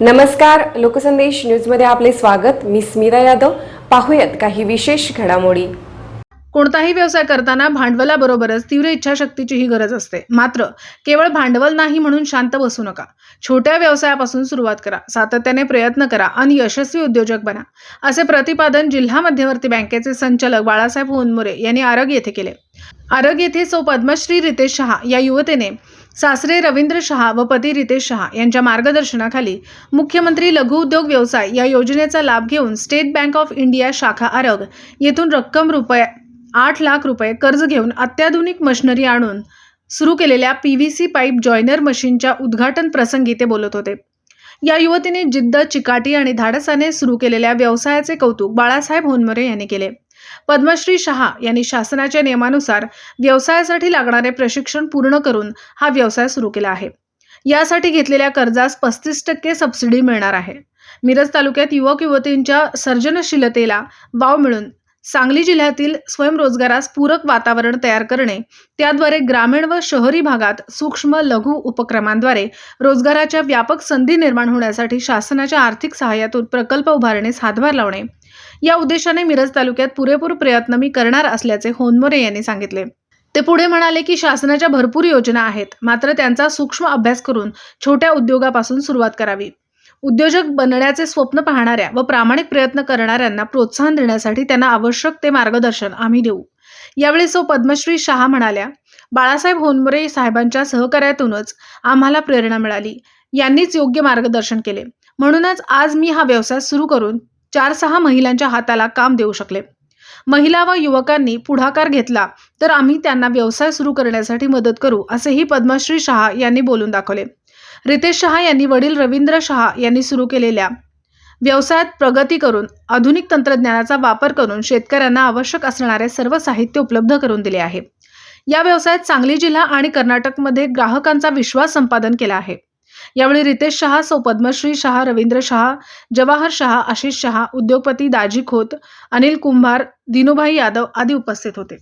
नमस्कार लोकसंदेश न्यूजमध्ये आपले स्वागत. मी स्मिता यादव. पाहूयात काही विशेष घडामोडी. कोणताही व्यवसाय करताना भांडवलाबरोबरच तीव्र इच्छाशक्तीचीही गरज असते. मात्र केवळ भांडवल नाही म्हणून शांत बसू नका. छोट्या व्यवसायापासून सुरुवात करा. सातत्याने प्रयत्न करा आणि यशस्वी उद्योजक बना. असे प्रतिपादन जिल्हा मध्यवर्ती बँकेचे संचालक बाळासाहेब होनमुरे यांनी आरग येथे केले. आरग येथे सौ पद्मश्री रितेश शहा या युवतीने सासरे रवींद्र शहा व पती रितेश शहा यांच्या मार्गदर्शनाखाली मुख्यमंत्री लघु उद्योग व्यवसाय या योजनेचा लाभ घेऊन स्टेट बँक ऑफ इंडिया शाखा आरग येथून रक्कम रुपये आठ लाख रुपये कर्ज घेऊन अत्याधुनिक मशिनरी आणून सुरू केलेल्या P V C pipe joiner मशीनच्या उद्घाटन प्रसंगी ते बोलत होते. या युवतीने जिद्द चिकाटी आणि धाडसाने सुरू केलेल्या व्यवसायाचे कौतुक बाळासाहेब होनमरे यांनी केले. पद्मश्री शहा यांनी शासनाच्या नियमानुसार व्यवसायासाठी लागणारे प्रशिक्षण पूर्ण करून हा व्यवसाय सुरू केला आहे. यासाठी घेतलेल्या कर्जास पस्तीस टक्के सबसिडी मिळणार आहे. मिरज तालुक्यात युवक युवतींच्या सर्जनशीलतेला वाव मिळून सांगली जिल्ह्यातील स्वयंरोजगारास पूरक वातावरण तयार करणे त्याद्वारे ग्रामीण व शहरी भागात सूक्ष्म लघु उपक्रमांद्वारे रोजगाराच्या व्यापक संधी निर्माण होण्यासाठी शासनाच्या आर्थिक सहाय्यातून प्रकल्प उभारणीस हातभार लावणे या उद्देशाने मिरज तालुक्यात पुरेपूर प्रयत्न मी करणार असल्याचे होनमोरे यांनी सांगितले. ते पुढे म्हणाले की शासनाच्या भरपूर योजना आहेत मात्र त्यांचा सूक्ष्म अभ्यास करून छोट्या उद्योगापासून सुरुवात करावी. उद्योजक बनण्याचे स्वप्न पाहणाऱ्या व प्रामाणिक प्रयत्न करणाऱ्यांना प्रोत्साहन देण्यासाठी त्यांना आवश्यक ते मार्गदर्शन आम्ही देऊ. यावेळी सो पद्मश्री शहा म्हणाल्या बाळासाहेब होनमोरे साहेबांच्या सहकार्यातूनच आम्हाला प्रेरणा मिळाली. यांनीच योग्य मार्गदर्शन केले. म्हणूनच आज मी हा व्यवसाय सुरू करून चार सहा महिलांच्या हाताला काम देऊ शकले. महिला व युवकांनी पुढाकार घेतला तर आम्ही त्यांना व्यवसाय सुरू करण्यासाठी मदत करू असेही पद्मश्री शहा यांनी बोलून दाखवले. रितेश शहा यांनी वडील रवींद्र शहा यांनी सुरू केलेल्या व्यवसायात प्रगती करून आधुनिक तंत्रज्ञानाचा वापर करून शेतकऱ्यांना आवश्यक असणारे सर्व साहित्य उपलब्ध करून दिले आहे. या व्यवसायात सांगली जिल्हा आणि कर्नाटकमध्ये ग्राहकांचा विश्वास संपादन केला आहे. यावेळी रितेश शहा सौ पद्मश्री शहा रवींद्र शहा जवाहर शहा आशिष शहा उद्योगपती दाजी खोत अनिल कुंभार दिनुभाई यादव आदी उपस्थित होते.